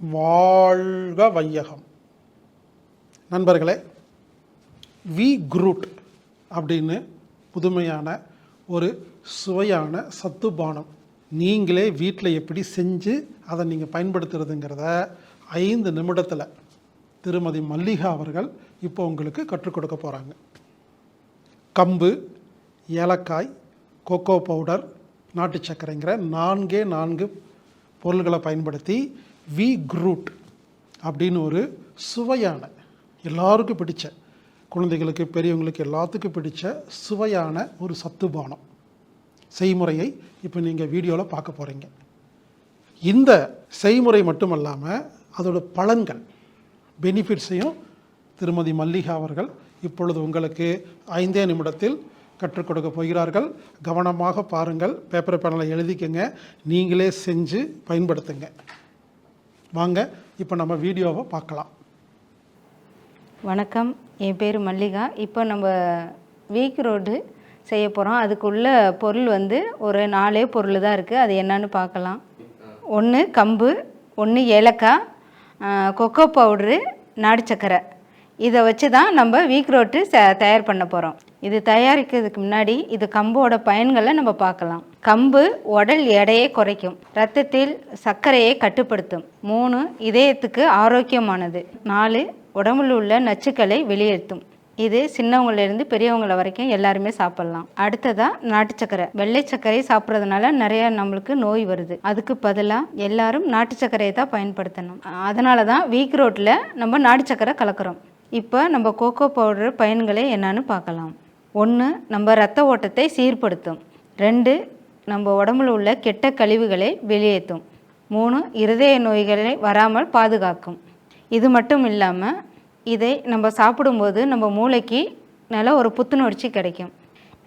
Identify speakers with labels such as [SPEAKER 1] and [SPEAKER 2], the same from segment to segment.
[SPEAKER 1] வாழ்க வையகம். நண்பர்களே வி குரூட் அப்படின்னு புதுமையான ஒரு சுவையான சத்து பானம். நீங்களே வீட்டில் எப்படி செஞ்சு அதை நீங்கள் பயன்படுத்துறதுங்கிறத ஐந்து நிமிடத்தில் திருமதி மல்லிகா அவர்கள் இப்போ உங்களுக்கு கற்றுக் கொடுக்க போகிறாங்க கம்பு ஏலக்காய் கோகோ பவுடர் நாட்டு சர்க்கரைங்கிற நான்கே நான்கு பொருள்களை பயன்படுத்தி வி குரூட் அப்படின்னு ஒரு சுவையான எல்லாருக்கும் பிடிச்ச குழந்தைகளுக்கு பெரியவங்களுக்கு எல்லாத்துக்கும் பிடிச்ச சுவையான ஒரு சத்து பானம். செய்முறையை இப்போ நீங்கள் வீடியோவில் பார்க்க போகிறீங்க இந்த செய்முறை மட்டும் இல்லாமல் அதோட பலன்கள் பெனிஃபிட்ஸையும் திருமதி மல்லிகா அவர்கள் இப்பொழுது உங்களுக்கு ஐந்தே நிமிடத்தில் கற்றுக் கொடுக்க போகிறார்கள். கவனமாக பாருங்கள். பேப்பர் பேனலை எழுதிக்கங்க. நீங்களே செஞ்சு பயன்படுத்துங்க. வாங்க இப்போ நம்ம வீடியோவை பார்க்கலாம்.
[SPEAKER 2] வணக்கம் என் பேர் மல்லிகா. இப்போ நம்ம வீக் ரோடு செய்ய போகிறோம் அதுக்குள்ள பொருள் வந்து ஒரு நாலே பொருள் தான் இருக்குது அது என்னன்னு பார்க்கலாம். ஒன்று கம்பு ஒன்று ஏலக்காய் கொக்கோ பவுட்ரு நாடு சக்கரை. இதை வச்சு தான் நம்ம வீக் ரோட்டு ச தயார் பண்ண போகிறோம் இது தயாரிக்கிறதுக்கு முன்னாடி இது கம்போட பயன்களை நம்ம பார்க்கலாம். கம்பு உடல் எடையை குறைக்கும். ரத்தத்தில் சர்க்கரையை கட்டுப்படுத்தும். மூணு இதயத்துக்கு ஆரோக்கியமானது. நாலு உடம்புல உள்ள நச்சுக்களை வெளியேற்றும். இது சின்னவங்கலேருந்து பெரியவங்கள வரைக்கும் எல்லாருமே சாப்பிட்லாம். அடுத்ததா நாட்டு சக்கரை வெள்ளை சர்க்கரை சாப்பிட்றதுனால நிறைய நம்மளுக்கு நோய் வருது. அதுக்கு பதிலாக எல்லாரும் நாட்டு சர்க்கரையை தான் பயன்படுத்தணும். அதனால தான் வீக் ரோட்டில் நம்ம நாட்டு சக்கரை கலக்கிறோம். இப்போ நம்ம கோகோ பவுடர் பயன்களை என்னன்னு பார்க்கலாம். ஒன்று நம்ம ரத்த ஓட்டத்தை சீர்படுத்தும். ரெண்டு நம்ம உடம்புல உள்ள கெட்ட கழிவுகளை வெளியேற்றும். மூணு இருதய நோய்களை வராமல் பாதுகாக்கும். இது மட்டும் இல்லாமல் இதை நம்ம சாப்பிடும்போது நம்ம மூளைக்கு நல்ல ஒரு புத்துணர்ச்சி கிடைக்கும்.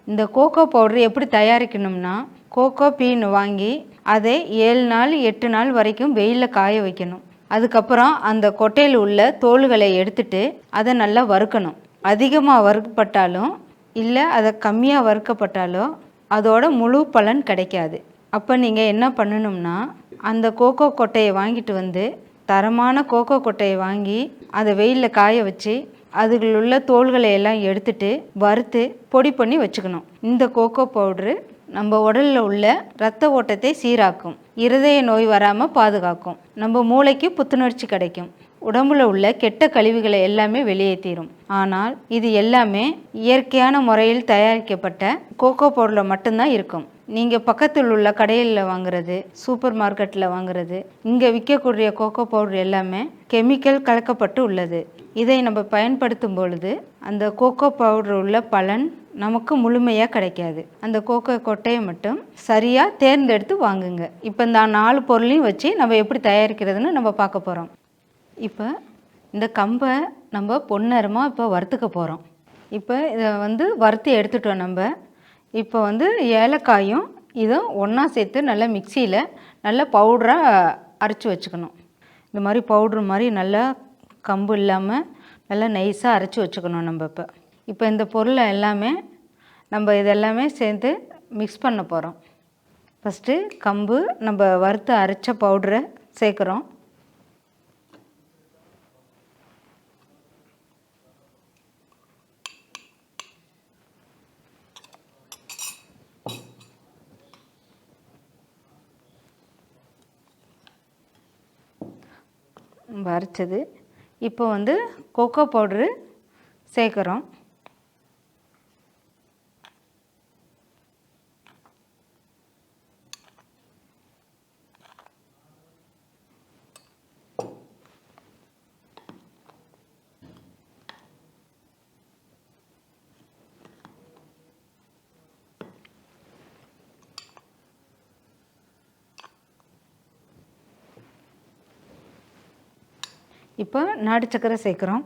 [SPEAKER 2] இந்த கோகோ பவுடர் எப்படி தயாரிக்கணும்னா கோகோ பீன் வாங்கி அதை ஏழு நாள் எட்டு நாள் வரைக்கும் வெயிலில் காய வைக்கணும். அதுக்கப்புறம் அந்த கொட்டையில் உள்ள தோல்களை எடுத்துட்டு அதை நல்லா வறுக்கணும். அதிகமாக வறுக்கப்பட்டாலும் இல்லை அதை கம்மியாக வறுக்கப்பட்டாலோ அதோட முழு பலன் கிடைக்காது. அப்போ நீங்கள் என்ன பண்ணணும்னா அந்த கோகோ கொட்டையை வாங்கிட்டு வந்து தரமான கோகோ கொட்டையை வாங்கி அதை வெயிலில் காய வச்சு அதுகளுள்ள தோள்களை எல்லாம் எடுத்துட்டு வறுத்து பொடி பண்ணி வச்சுக்கணும். இந்த கோகோ பவுட்ரு நம்ம உடலில் உள்ள ரத்த ஓட்டத்தை சீராக்கும். இருதய நோய் வராமல் பாதுகாக்கும். நம்ம மூளைக்கு புத்துணர்ச்சி கிடைக்கும். உடம்புல உள்ள கெட்ட கழிவுகளை எல்லாமே வெளியேற்றிடும் ஆனால் இது எல்லாமே இயற்கையான முறையில் தயாரிக்கப்பட்ட கோகோ பவுடரில் மட்டும்தான் இருக்கும். நீங்கள் பக்கத்தில் உள்ள கடைகளில் வாங்குறது சூப்பர் மார்க்கெட்டில் வாங்குறது இங்கே விற்கக்கூடிய கோகோ பவுடர் எல்லாமே கெமிக்கல் கலக்கப்பட்டு உள்ளது. இதை நம்ம பயன்படுத்தும் பொழுது அந்த கோகோ பவுடர் உள்ள பலன் நமக்கு முழுமையாக கிடைக்காது. அந்த கோகோ கொட்டையை மட்டும் சரியாக தேர்ந்தெடுத்து வாங்குங்க. இப்போ இந்த நாலு பொருளையும் வச்சு நம்ம எப்படி தயாரிக்கிறதுன்னு நம்ம பார்க்க போகிறோம் இப்போ இந்த கம்பை நம்ம பொன்னரமாக இப்போ வறுத்துக்க போகிறோம் இப்போ இதை வந்து வறுத்து எடுத்துட்டோம் நம்ம. இப்போ வந்து ஏலக்காயும் இதுவும் ஒன்றா சேர்த்து நல்லா மிக்சியில் நல்லா பவுடராக அரைச்சி வச்சுக்கணும். இந்த மாதிரி பவுட்ரு மாதிரி நல்லா கம்பு இல்லாமல் நல்லா நைஸாக அரைச்சி வச்சுக்கணும் நம்ம இப்போ. இப்போ இந்த பொருளை எல்லாமே நம்ம இதெல்லாமே சேர்த்து மிக்ஸ் பண்ண போகிறோம் ஃபஸ்ட்டு கம்பு நம்ம வறுத்து அரைச்ச பவுடரை சேர்க்குறோம். வரைச்சது இப்போ வந்து கொக்கோ பவுட்ரு சேர்க்குறோம். இப்போ நாட்டு சக்கரை சேர்க்குறோம்.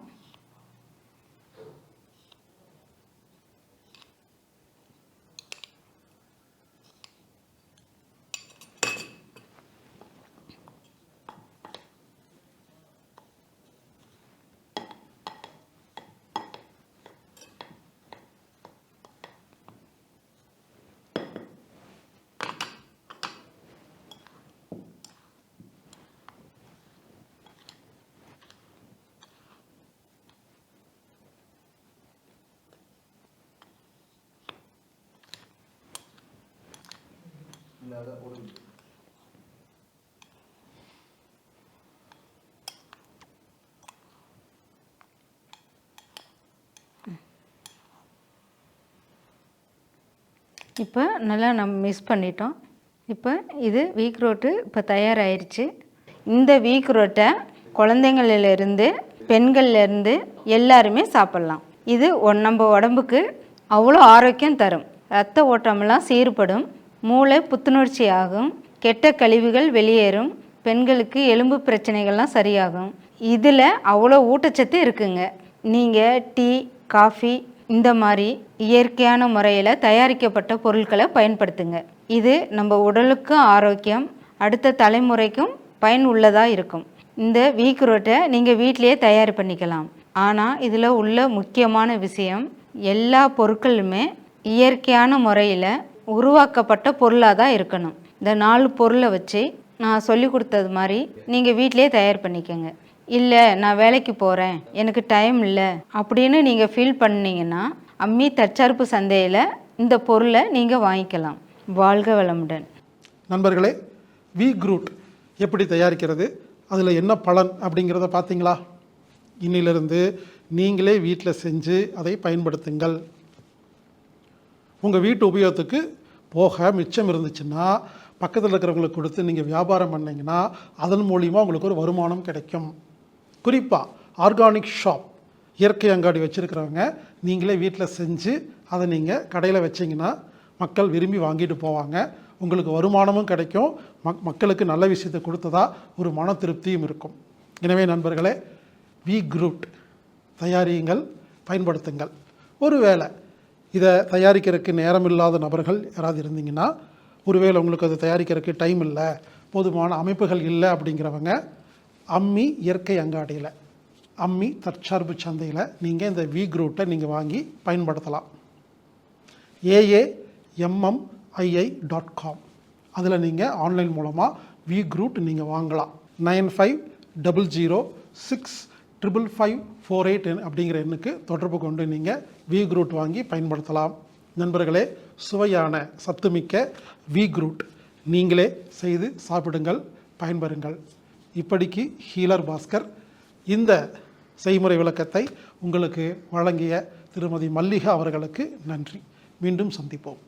[SPEAKER 2] இப்போ நல்லா நம்ம மிஸ் பண்ணிட்டோம். இப்போ இது வீக் ரோட்டு இப்போ தயாராகிருச்சு இந்த வீக் ரோட்டை குழந்தைங்களிலிருந்து பெண்கள்லேருந்து எல்லாருமே சாப்பிட்லாம். இது நம்ம உடம்புக்கு அவ்வளோ ஆரோக்கியம் தரும். ரத்த ஓட்டமெல்லாம் சீர்படும். மூளை புத்துணர்ச்சி ஆகும் கெட்ட கழிவுகள் வெளியேறும் பெண்களுக்கு எலும்பு பிரச்சனைகள்லாம் சரியாகும். இதில் அவ்வளோ ஊட்டச்சத்து இருக்குங்க. நீங்கள் டீ காஃபி இந்த மாதிரி இயற்கையான முறையில் தயாரிக்கப்பட்ட பொருட்களை பயன்படுத்துங்க. இது நம்ம உடலுக்கும் ஆரோக்கியம் அடுத்த தலைமுறைக்கும் பயன் உள்ளதாக இருக்கும். இந்த வீக் ரோட்டை நீங்கள் வீட்டிலையே தயார் பண்ணிக்கலாம். ஆனால் இதில் உள்ள முக்கியமான விஷயம் எல்லா பொருட்களுமே இயற்கையான முறையில் உருவாக்கப்பட்ட பொருளாக தான் இருக்கணும். இந்த நாலு பொருளை வச்சு நான் சொல்லி கொடுத்தது மாதிரி நீங்கள் வீட்டிலே தயார் பண்ணிக்கோங்க. இல்லை நான் வேலைக்கு போகிறேன் எனக்கு டைம் இல்லை அப்படின்னு நீங்கள் ஃபீல் பண்ணிங்கன்னா அம்மி தற்சார்பு சந்தையில் இந்த பொருளை நீங்கள் வாங்கிக்கலாம். வாழ்க வளமுடன்.
[SPEAKER 1] நண்பர்களே வி குரூட் எப்படி தயாரிக்கிறது? அதில் என்ன பலன் அப்படிங்கிறத பார்த்தீங்களா? இன்னிலிருந்து நீங்களே வீட்டில் செஞ்சு அதை பயன்படுத்துங்கள். உங்கள் வீட்டு உபயோகத்துக்கு போக மிச்சம் இருந்துச்சுன்னா பக்கத்தில் இருக்கிறவங்களுக்கு கொடுத்து நீங்கள் வியாபாரம் பண்ணிங்கன்னா அதன் மூலிமா உங்களுக்கு ஒரு வருமானம் கிடைக்கும். குறிப்பாக ஆர்கானிக் ஷாப் இயற்கை அங்காடி வச்சுருக்கிறவங்க நீங்களே வீட்டில் செஞ்சு அதை நீங்கள் கடையில் வச்சிங்கன்னா மக்கள் விரும்பி வாங்கிட்டு போவாங்க. உங்களுக்கு வருமானமும் கிடைக்கும். மக் மக்களுக்கு நல்ல விஷயத்தை கொடுத்ததா ஒரு மன திருப்தியும் இருக்கும். எனவே நண்பர்களே வி குரூட் தயாரியுங்கள் பயன்படுத்துங்கள். ஒருவேளை இதை தயாரிக்கிறதுக்கு நேரம் இல்லாத நபர்கள் யாராவது இருந்தீங்கன்னா ஒருவேளை உங்களுக்கு அதை தயாரிக்கிறதுக்கு டைம் இல்லை போதுமான அமைப்புகள் இல்லை அப்படிங்கிறவங்க அம்மி இயற்கை அங்காடியில் அம்மி தற்சார்பு சந்தையில் நீங்கள் இந்த வி குரூட்டை நீங்கள் வாங்கி பயன்படுத்தலாம். ஏஏஎம்எம்ஐஐ டாட் காம் அதில் நீங்கள் ஆன்லைன் மூலமாக வி குரூட் நீங்கள் வாங்கலாம். Nine five double zero six triple five four eight அப்படிங்கிற எண்ணுக்கு தொடர்பு கொண்டு நீங்கள் வி குரூட் வாங்கி பயன்படுத்தலாம். நண்பர்களே சுவையான சத்துமிக்க வி குரூட் நீங்களே செய்து சாப்பிடுங்கள் பயன்பெறுங்கள். இப்படிக்கு ஹீலர் பாஸ்கர் இந்த செய்முறை விளக்கத்தை உங்களுக்கு வழங்கிய திருமதி மல்லிகா அவர்களுக்கு நன்றி. மீண்டும் சந்திப்போம்.